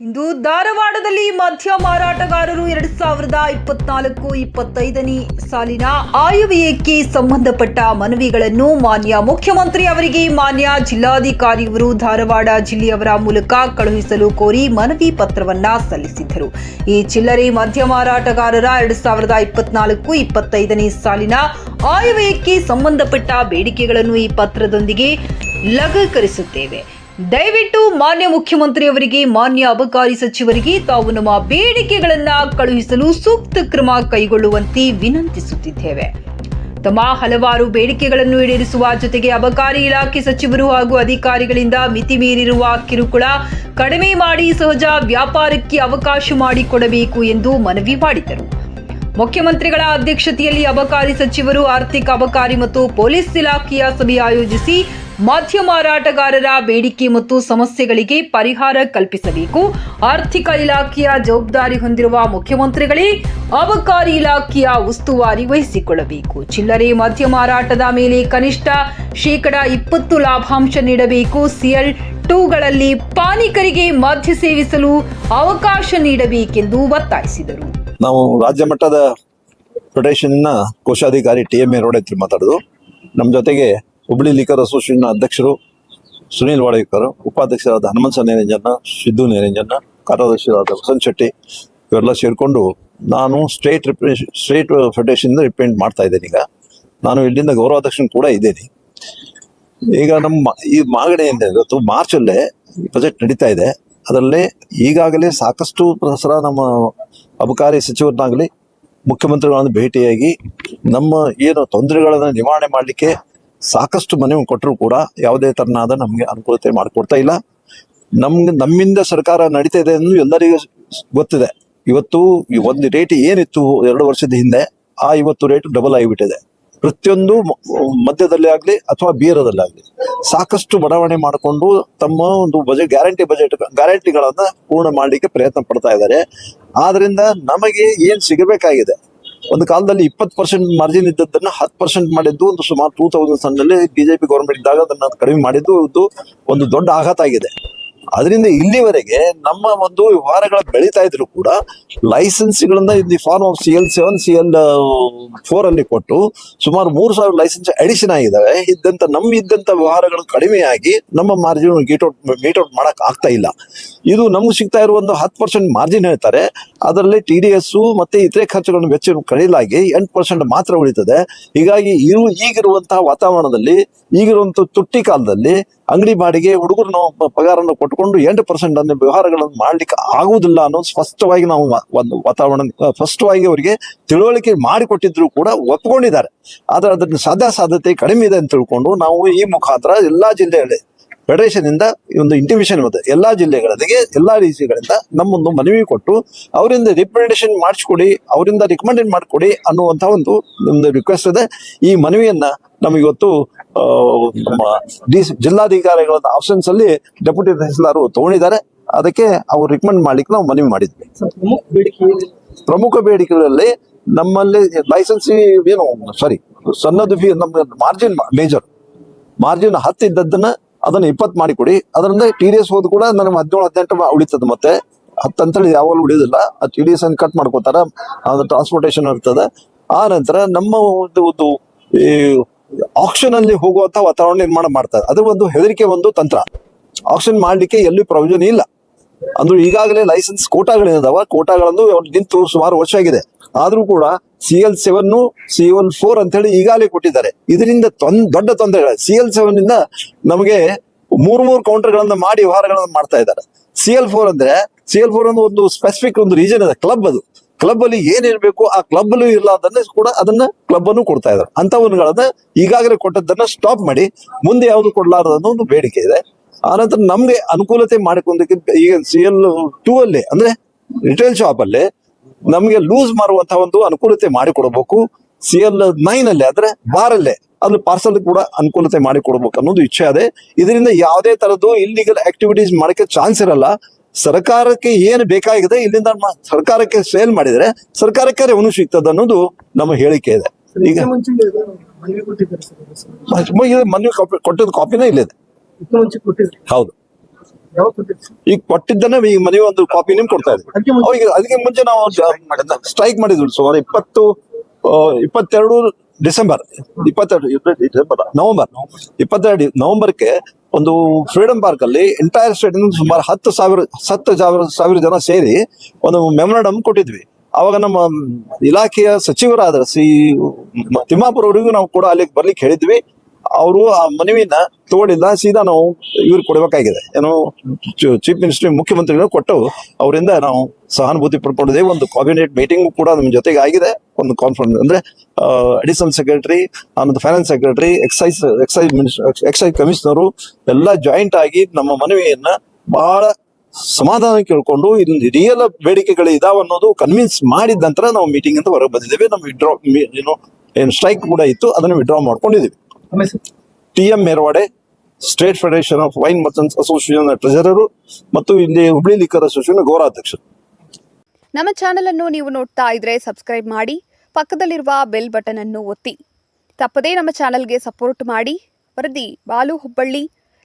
ಇಂದು ಧಾರವಾಡದಲ್ಲಿ ಮದ್ಯ ಮಾರಾಟಗಾರರು ಎರಡ್ ಸಾವಿರದ ಇಪ್ಪತ್ನಾಲ್ಕು ಇಪ್ಪತ್ತೈದನೇ ಸಾಲಿನ ಆಯವ್ಯಯಕ್ಕೆ ಸಂಬಂಧಪಟ್ಟ ಮನವಿಗಳನ್ನು ಮಾನ್ಯ ಮುಖ್ಯಮಂತ್ರಿ ಅವರಿಗೆ ಮಾನ್ಯ ಜಿಲ್ಲಾಧಿಕಾರಿಯವರು ಧಾರವಾಡ ಜಿಲ್ಲೆಯವರ ಮೂಲಕ ಕಳುಹಿಸಲು ಕೋರಿ ಮನವಿ ಪತ್ರವನ್ನ ಸಲ್ಲಿಸಿದ್ದರು. ಈ ಚಿಲ್ಲರೆ ಮದ್ಯ ಮಾರಾಟಗಾರರ ಎರಡು ಸಾವಿರದ ಇಪ್ಪತ್ನಾಲ್ಕು ಇಪ್ಪತ್ತೈದನೇ ಸಾಲಿನ ಆಯವ್ಯಯಕ್ಕೆ ಸಂಬಂಧಪಟ್ಟ ಬೇಡಿಕೆಗಳನ್ನು ಈ ಪತ್ರದೊಂದಿಗೆ ಲಗಕರಿಸುತ್ತೇವೆ. ದಯವಿಟ್ಟು ಮಾನ್ಯ ಮುಖ್ಯಮಂತ್ರಿಯವರಿಗೆ, ಮಾನ್ಯ ಅಬಕಾರಿ ಸಚಿವರಿಗೆ ತಾವು ನಮ್ಮ ಬೇಡಿಕೆಗಳನ್ನ ಕಳುಹಿಸಲು ಸೂಕ್ತ ಕ್ರಮ ಕೈಗೊಳ್ಳುವಂತೆ ವಿನಂತಿಸುತ್ತಿದ್ದೇವೆ. ತಮ್ಮ ಹಲವಾರು ಬೇಡಿಕೆಗಳನ್ನು ಈಡೇರಿಸುವ ಜೊತೆಗೆ ಅಬಕಾರಿ ಇಲಾಖೆ ಸಚಿವರು ಹಾಗೂ ಅಧಿಕಾರಿಗಳಿಂದ ಮಿತಿ ಮೀರಿರುವ ಕಿರುಕುಳ ಕಡಿಮೆ ಮಾಡಿ ಸಹಜ ವ್ಯಾಪಾರಕ್ಕೆ ಅವಕಾಶ ಮಾಡಿಕೊಡಬೇಕು ಎಂದು ಮನವಿ ಮಾಡಿದರು. ಮುಖ್ಯಮಂತ್ರಿಗಳ ಅಧ್ಯಕ್ಷತೆಯಲ್ಲಿ ಅಬಕಾರಿ ಸಚಿವರು ಆರ್ಥಿಕ ಅಬಕಾರಿ ಮತ್ತು ಪೊಲೀಸ್ ಇಲಾಖೆಯ ಸಭೆ ಆಯೋಜಿಸಿ ಮದ್ಯ ಮಾರಾಟಗಾರರ ಬೇಡಿಕೆ ಮತ್ತು ಸಮಸ್ಯೆಗಳಿಗೆ ಪರಿಹಾರ ಕಲ್ಪಿಸಬೇಕು. ಆರ್ಥಿಕ ಇಲಾಖೆಯ ಜವಾಬ್ದಾರಿ ಹೊಂದಿರುವ ಮುಖ್ಯಮಂತ್ರಿಗಳೇ ಅಬಕಾರಿ ಇಲಾಖೆಯ ಉಸ್ತುವಾರಿ ವಹಿಸಿಕೊಳ್ಳಬೇಕು. ಚಿಲ್ಲರೆ ಮದ್ಯ ಮಾರಾಟದ ಮೇಲೆ ಕನಿಷ್ಠ ಶೇಕಡ ಇಪ್ಪತ್ತು ಲಾಭಾಂಶ ನೀಡಬೇಕು. ಸಿಎಲ್ ಟೂಗಳಲ್ಲಿ ಪಾನಿಕರಿಗೆ ಮದ್ಯ ಸೇವಿಸಲು ಅವಕಾಶ ನೀಡಬೇಕೆಂದು ಒತ್ತಾಯಿಸಿದರು. ನಾವು ರಾಜ್ಯ ಮಟ್ಟದ ಫೆಡರೇಷನ್ನ ಕೋಶಾಧಿಕಾರಿ ಟಿ ಎಂ ಎ ಮಾತಾಡೋದು. ನಮ್ಮ ಜೊತೆಗೆ ಹುಬ್ಳಿ ಲಿಕರ್ ಅಸೋಸಿಯೇಷನ್ ಅಧ್ಯಕ್ಷರು ಸುನೀಲ್ ವಾಡೇಕರ್, ಉಪಾಧ್ಯಕ್ಷರಾದ ಹನುಮಂತ ನಿರಂಜನ ಸಿದ್ದು ನಿರಂಜನ ಕಾರ್ಯದರ್ಶಿಯಾದ ವಸಂತ್ ಶೆಟ್ಟಿ ಇವೆಲ್ಲ ಸೇರಿಕೊಂಡು ನಾನು ಸ್ಟೇಟ್ ರಿಪ್ರೆ, ಸ್ಟೇಟ್ ಫೆಡರೇಷನ್ ರಿಪ್ರೆಸೆಂಟ್ ಮಾಡ್ತಾ ಇದ್ದೇನೆ ಈಗ. ನಾನು ಇಲ್ಲಿಂದ ಗೌರವಾಧ್ಯಕ್ಷನ್ ಕೂಡ ಇದ್ದೇನೆ. ಈಗ ನಮ್ಮ ಈ ಮಾಗಡೆ ಅಂತ ಇವತ್ತು ಮಾರ್ಚಲ್ಲೇ ಬಜೆಟ್ ನಡೀತಾ ಇದೆ. ಅದರಲ್ಲಿ ಈಗಾಗಲೇ ಸಾಕಷ್ಟು ಪ್ರಸರ ನಮ್ಮ ಅಬಕಾರಿ ಸಚಿವರನ್ನಾಗಲಿ ಮುಖ್ಯಮಂತ್ರಿಗಳನ್ನು ಭೇಟಿಯಾಗಿ ನಮ್ಮ ಏನು ತೊಂದರೆಗಳನ್ನು ನಿವಾರಣೆ ಮಾಡಲಿಕ್ಕೆ ಸಾಕಷ್ಟು ಮನವಿ ಕೊಟ್ಟರು ಕೂಡ ಯಾವುದೇ ತರನಾದ ನಮಗೆ ಅನುಕೂಲತೆ ಮಾಡಿಕೊಡ್ತಾ ಇಲ್ಲ. ನಮ್ಗೆ ನಮ್ಮಿಂದ ಸರ್ಕಾರ ನಡೀತಾ ಇದೆ ಎಂದು ಎಲ್ಲರಿಗೂ ಗೊತ್ತಿದೆ. ಇವತ್ತು ಒಂದು ರೇಟ್ ಏನಿತ್ತು ಎರಡು ವರ್ಷದ ಹಿಂದೆ, ಆ ಇವತ್ತು ರೇಟ್ ಡಬಲ್ ಆಗಿಬಿಟ್ಟಿದೆ. ಪ್ರತಿಯೊಂದು ಮಧ್ಯದಲ್ಲೇ ಆಗಲಿ ಅಥವಾ ಬೀರದಲ್ಲಿ ಆಗಲಿ ಸಾಕಷ್ಟು ಬಡಾವಣೆ ಮಾಡಿಕೊಂಡು ತಮ್ಮ ಒಂದು ಬಜೆಟ್ ಗ್ಯಾರಂಟಿ ಬಜೆಟ್ ಗ್ಯಾರಂಟಿಗಳನ್ನು ಪೂರ್ಣ ಮಾಡಲಿಕ್ಕೆ ಪ್ರಯತ್ನ ಪಡ್ತಾ ಇದ್ದಾರೆ. ಆದ್ರಿಂದ ನಮಗೆ ಏನು ಸಿಗಬೇಕಾಗಿದೆ? ಒಂದು ಕಾಲದಲ್ಲಿ ಇಪ್ಪತ್ತು ಪರ್ಸೆಂಟ್ ಮಾರ್ಜಿನ್ ಇದ್ದದನ್ನ ಹತ್ತು ಪರ್ಸೆಂಟ್ ಮಾಡಿದ್ದು, ಒಂದು ಸುಮಾರು ಟೂ ತೌಸಂಡ್ ಸನ್ನಲ್ಲಿ ಬಿಜೆಪಿ ಗೌರ್ಮೆಂಟ್ ಇದ್ದಾಗ ಅದನ್ನ ಕಡಿಮೆ ಮಾಡಿದ್ದು, ಇದು ಒಂದು ದೊಡ್ಡ ಆಘಾತ ಆಗಿದೆ. ಅದರಿಂದ ಇಲ್ಲಿವರೆಗೆ ನಮ್ಮ ಒಂದು ವ್ಯವಹಾರಗಳ ಬೆಳೀತಾ ಇದ್ರು ಕೂಡ ಲೈಸೆನ್ಸ್ಗಳನ್ನ in form of C L seven C L four ಅಲ್ಲಿ ಕೊಟ್ಟು ಸುಮಾರು ಮೂರು ಸಾವಿರ ಲೈಸೆನ್ಸ್ ಅಡಿಷನ್ ಆಗಿದ್ದಾವೆ. ಇದ್ದಂತ ನಮ್ಮ ಇದ್ದಂತ ವ್ಯವಹಾರಗಳು ಕಡಿಮೆಯಾಗಿ ನಮ್ಮ ಮಾರ್ಜಿನ್ ಮೀಟ್ ಔಟ್ ಮಾಡಕ್ ಆಗ್ತಾ ಇಲ್ಲ. ಇದು ನಮ್ಗೆ ಸಿಗ್ತಾ ಇರುವ ಒಂದು ಹತ್ತು ಪರ್ಸೆಂಟ್ ಮಾರ್ಜಿನ್ ಹೇಳ್ತಾರೆ. ಅದರಲ್ಲಿ ಟಿ ಡಿ ಎಸ್ ಮತ್ತೆ ಇತರೆ ಖರ್ಚುಗಳನ್ನು ವೆಚ್ಚ ಕಡಿಲಾಗಿ ಎಂಟು ಪರ್ಸೆಂಟ್ ಮಾತ್ರ ಉಳಿತದೆ. ಹೀಗಾಗಿ ಇರು ಈಗಿರುವಂತಹ ವಾತಾವರಣದಲ್ಲಿ, ಈಗಿರುವಂತ ತುಟ್ಟಿ ಕಾಲದಲ್ಲಿ ಅಂಗಡಿ ಬಾಡಿಗೆ ಹುಡುಗರನ್ನು ಪಗಾರನ್ನು ಕೊಟ್ಟುಕೊಂಡು ಎಂಟು ಪರ್ಸೆಂಟ್ ಅನ್ನು ವ್ಯವಹಾರಗಳನ್ನು ಮಾಡ್ಲಿಕ್ಕೆ ಆಗುವುದಿಲ್ಲ ಅನ್ನೋ ಸ್ಪಷ್ಟವಾಗಿ ನಾವು ಒಂದು ವಾತಾವರಣ ಸ್ಪಷ್ಟವಾಗಿ ಅವರಿಗೆ ತಿಳುವಳಿಕೆ ಮಾಡಿಕೊಟ್ಟಿದ್ರು ಕೂಡ ಒಪ್ಕೊಂಡಿದ್ದಾರೆ. ಆದ್ರೆ ಅದನ್ನ ಸಾಧ್ಯ ಸಾಧ್ಯತೆ ಕಡಿಮೆ ಇದೆ ಅಂತ ತಿಳ್ಕೊಂಡು ನಾವು ಈ ಮುಖಾಂತರ ಎಲ್ಲಾ ಜಿಲ್ಲೆಗಳಲ್ಲಿ ಫೆಡರೇಷನ್ ಇಂದ ಒಂದು ಇಂಟಿಮೇಷನ್ ಬಂದ ಎಲ್ಲಾ ಜಿಲ್ಲೆಗಳಿಗೆ ಎಲ್ಲಾ ರೀತಿಗಳಿಂದ ನಮ್ಮೊಂದು ಮನವಿ ಕೊಟ್ಟು ಅವರಿಂದ ರಿಪ್ರೆಸೆಂಟೇಷನ್ ಮಾಡಿಸ್ಕೊಡಿ ಅವರಿಂದ ರಿಕಮೆಂಡೇಟ್ ಮಾಡಿಕೊಡಿ ಅನ್ನುವಂಥ ಒಂದು ಒಂದು ರಿಕ್ವೆಸ್ಟ್ ಇದೆ. ಈ ಮನವಿಯನ್ನ ನಮಗೆ ಇವತ್ತು ಆ, ನಮ್ಮ ಡಿ ಜಿಲ್ಲಾಧಿಕಾರಿಗಳ ಆಪ್ಷನ್ಸ್ ಅಲ್ಲಿ ಡೆಪ್ಯೂಟಿ ತಹಸೀಲ್ದಾರ್ ತಗೊಂಡಿದ್ದಾರೆ. ಅದಕ್ಕೆ ಅವ್ರು ರಿಕಮೆಂಡ್ ಮಾಡ್ಲಿಕ್ಕೆ ನಾವು ಮನವಿ ಮಾಡಿದ್ವಿ. ಪ್ರಮುಖ ಬೇಡಿಕೆ ಪ್ರಮುಖ ಬೇಡಿಕೆಗಳಲ್ಲಿ ನಮ್ಮಲ್ಲಿ ಲೈಸೆನ್ಸ್ ಏನು ಸಾರಿ ಸಣ್ಣದು ಫೀ ನಮ್ಮ ಮಾರ್ಜಿನ್ ಮೇಜರ್ ಮಾರ್ಜಿನ್ ಹತ್ತು ಇದ್ದದ್ದನ್ನ ಅದನ್ನ ಇಪ್ಪತ್ತು ಮಾಡಿಕೊಡಿ ಅದರಿಂದ ಟಿ ಡಿ ಎಸ್ ಹೋದ್ ಕೂಡ ನನಗೆ ಹದಿನೇಳು ಹದಿನೆಂಟು ಉಳಿತದ ಮತ್ತೆ. ಹತ್ತು ಅಂತೇಳಿ ಯಾವಾಗಲೂ ಉಳಿಯೋದಿಲ್ಲ. ಆ ಟಿ ಡಿ ಎಸ್ ಅನ್ನು ಕಟ್ ಮಾಡ್ಕೋತಾರ. ಅದು ಟ್ರಾನ್ಸ್ಪೋರ್ಟೇಷನ್ ಇರ್ತದೆ. ಆ ನಂತರ ನಮ್ಮ ಒಂದು ಒಂದು ಈ ಆಕ್ಷನ್ ಅಲ್ಲಿ ಹೋಗುವಂತ ವಾತಾವರಣ ನಿರ್ಮಾಣ ಮಾಡ್ತಾರೆ. ಅದು ಒಂದು ಹೆದರಿಕೆ, ಒಂದು ತಂತ್ರ. ಆಕ್ಷನ್ ಮಾಡ್ಲಿಕ್ಕೆ ಎಲ್ಲೂ ಪ್ರಯೋಜನ ಇಲ್ಲ. ಅಂದ್ರೆ ಈಗಾಗಲೇ ಲೈಸೆನ್ಸ್ ಕೋಟಾಗಳಿದಾವ. ಕೋಟಾಗಳನ್ನು ನಿಂತು ಸುಮಾರು ವರ್ಷ ಆಗಿದೆ. ಆದ್ರೂ ಕೂಡ C L seven C one four ಅಂತ ಹೇಳಿ ಈಗಾಗಲೇ ಕೊಟ್ಟಿದ್ದಾರೆ. ಇದರಿಂದ ದೊಡ್ಡ ತೊಂದರೆಗಳು ಸಿ ಎಲ್ ಸೆವೆನ್ ಇಂದ ನಮಗೆ ಮೂರ್ ಮೂರು ಕೌಂಟರ್ಗಳನ್ನ ಮಾಡಿ ವ್ಯವಹಾರಗಳನ್ನ ಮಾಡ್ತಾ ಇದ್ದಾರೆ. ಸಿ ಎಲ್ ಫೋರ್ ಅಂದ್ರೆ ಸಿ ಎಲ್ ಫೋರ್ ಒಂದು ಸ್ಪೆಸಿಫಿಕ್ ಒಂದು ರೀಜನ್ ಇದೆ ಕ್ಲಬ್ ಅದು. ಕ್ಲಬ್ ಅಲ್ಲಿ ಏನಿರ್ಬೇಕು ಆ ಕ್ಲಬ್ ಅಲ್ಲೂ ಇಲ್ಲ ಅದನ್ನ ಕೂಡ ಅದನ್ನ ಕ್ಲಬ್ ಅನ್ನು ಕೊಡ್ತಾ ಇದ್ದಾರೆ ಅಂತವನ್ಗಳನ್ನ ಈಗಾಗಲೇ ಕೊಟ್ಟದ್ದನ್ನ ಸ್ಟಾಪ್ ಮಾಡಿ ಮುಂದೆ ಯಾವುದು ಅನ್ನೋ ಒಂದು ಬೇಡಿಕೆ ಇದೆ. ಆನಂತರ ನಮ್ಗೆ ಅನುಕೂಲತೆ ಮಾಡಿಕೊಂಡಕ್ಕೆ ಈಗ ಸಿ ಎಲ್ ಟೂ ಅಲ್ಲಿ, ಅಂದ್ರೆ ರಿಟೇಲ್ ಶಾಪ್ ಅಲ್ಲಿ ನಮ್ಗೆ ಲೂಸ್ ಮಾರುವಂತಹ ಒಂದು ಅನುಕೂಲತೆ ಮಾಡಿಕೊಡ್ಬೇಕು. ಸಿ ಎಲ್ ನೈನ್ ಅಲ್ಲಿ ಅಂದ್ರೆ ಬಾರ್ ಅಲ್ಲೇ ಅಲ್ಲಿ ಪಾರ್ಸಲ್ ಕೂಡ ಅನುಕೂಲತೆ ಮಾಡಿಕೊಡ್ಬೇಕು ಅನ್ನೋದು ಇಚ್ಛೆ ಇದೆ. ಇದರಿಂದ ಯಾವುದೇ ತರದ್ದು ಇಲ್ಲಿಗಲ್ ಆಕ್ಟಿವಿಟೀಸ್ ಮಾಡಕ್ಕೆ ಚಾನ್ಸ್ ಇರಲ್ಲ. ಸರ್ಕಾರಕ್ಕೆ ಏನು ಬೇಕಾಗಿದೆ ಇಲ್ಲಿಂದ ಸರ್ಕಾರಕ್ಕೆ ಸೇಲ್ ಮಾಡಿದ್ರೆ ಸರ್ಕಾರಕ್ಕೆ ರೆವನ್ಯೂ ಸಿಗ್ತದೆ ಅನ್ನೋದು ನಮ್ಮ ಹೇಳಿಕೆ ಇದೆ. ಈಗ ಮನವಿ ಕಾಪಿ ಕೊಟ್ಟಿದ್ದ ಕಾಪಿನೇ ಇಲ್ಲಿದೆ. ಹೌದು. ಈಗ ಕೊಟ್ಟಿದ್ದನ್ನ ಈಗ ಮನೆ ಒಂದು ಕಾಪಿ ನಿಮ್ಗೆ ಕೊಡ್ತಾ ಇದ್ದೀವಿ ಅದಕ್ಕೆ ಮುಂಚೆ- ನಾವು ಸ್ಟ್ರೈಕ್ ಮಾಡಿದ್ವಿ ಸುಮಾರು ಇಪ್ಪತ್ತು ಇಪ್ಪತ್ತೆರಡು ಡಿಸೆಂಬರ್, ಇಪ್ಪತ್ತೆರಡು ಇಪ್ಪ- ಡಿಸೆಂಬರ್, ನವೆಂಬರ್, ಇಪ್ಪತ್ತೆರಡು ನವಂಬರ್ಗೆ ಒಂದು ಫ್ರೀಡಂ ಪಾರ್ಕ್ ಅಲ್ಲಿ ಎಂಟೈರ್ ಸ್ಟೇಟ್ ಸುಮಾರು ಹತ್ತು ಸಾವಿರ ಹತ್ತು ಸಾವಿರ ಸಾವಿರ ಜನ ಸೇರಿ ಒಂದು ಮೆಮೊರಾಂಡಮ್ ಕೊಟ್ಟಿದ್ವಿ. ಅವಾಗ ನಮ್ಮ ಇಲಾಖೆಯ ಸಚಿವರಾದ ಸಿ ತಿಮ್ಮಾಪುರವರೆಗೂ ನಾವು ಕೂಡ ಅಲ್ಲಿಗೆ ಬರ್ಲಿಕ್ಕೆ ಹೇಳಿದ್ವಿ. ಅವರು ಆ ಮನವಿನ ತಗೊಂಡಿಲ್ಲ. ಸೀದಾ ನಾವು ಇವ್ರಿಗೆ ಕೊಡಬೇಕಾಗಿದೆ. ಏನೋ ಚೀಫ್ ಮಿನಿಸ್ಟ್ರಿ, ಮುಖ್ಯಮಂತ್ರಿಗಳು ಕೊಟ್ಟು ಅವರಿಂದ ನಾವು ಸಹಾನುಭೂತಿ ಪಡ್ಕೊಂಡಿದೆ ಒಂದು ಕ್ಯಾಬಿನೆಟ್ ಮೀಟಿಂಗ್ ಕೂಡ ನಮ್ಮ ಜೊತೆಗೆ ಆಗಿದೆ. ಒಂದು ಕಾನ್ಫರೆನ್ಸ್ ಅಂದ್ರೆ ಅಡಿಷನಲ್ ಸೆಕ್ರೆಟರಿ ಆಮೇಲೆ finance secretary excise excise minister excise commissioner ಎಲ್ಲ ಜಾಯಿಂಟ್ ಆಗಿ ನಮ್ಮ ಮನವಿಯನ್ನ ಬಹಳ ಸಮಾಧಾನ ಕೇಳ್ಕೊಂಡು ಇಲ್ಲಿ ರಿಯಲ್ ಬೇಡಿಕೆಗಳು ಇದಾವ ಅನ್ನೋದು ಕನ್ವಿನ್ಸ್ ಮಾಡಿದ ನಂತರ ನಾವು ಮೀಟಿಂಗ್ ಅಂತ ಹೊರಗೆ ಬಂದಿದ್ದೇವೆ. ನಮ್ಮ ವಿಡ್ರಾ ಏನು ಏನು ಸ್ಟ್ರೈಕ್ ಕೂಡ ಇತ್ತು. ಅದನ್ನು ವಿಡ್ರಾ ಮಾಡ್ಕೊಂಡಿದ್ದೀವಿ. T M Merwade state federation of wine merchants association treasurer ಮತ್ತು ಇಲ್ಲಿ ಹುಬ್ಳಿ ಲಿಕ್ಕರ್ ಅಸೋಸಿಯೇಷನ್ ಗೌರವಾಧ್ಯಕ್ಷರು ನಮ್ಮ ಚಾನೆಲ್ ಅನ್ನು ನೀವು ನೋಡ್ತಾ ಇದ್ರೆ ಸಬ್ಸ್ಕ್ರೈಬ್ ಮಾಡಿ ಪಕ್ಕದಲ್ಲಿರುವ ಬೆಲ್ ಬಟನ್ ಅನ್ನು ಒತ್ತಿ. ತಪ್ಪದೇ ನಮ್ಮ ಚಾನೆಲ್ಗೆ ಸಪೋರ್ಟ್ ಮಾಡಿ. ವರದಿ ಬಾಲು ಹುಬ್ಬಳ್ಳಿ.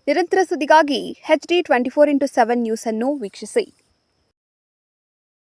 ನಿರಂತರ ಸುದ್ದಿಗಾಗಿ H D twenty four into seven news ಅನ್ನು ವೀಕ್ಷಿಸಿ.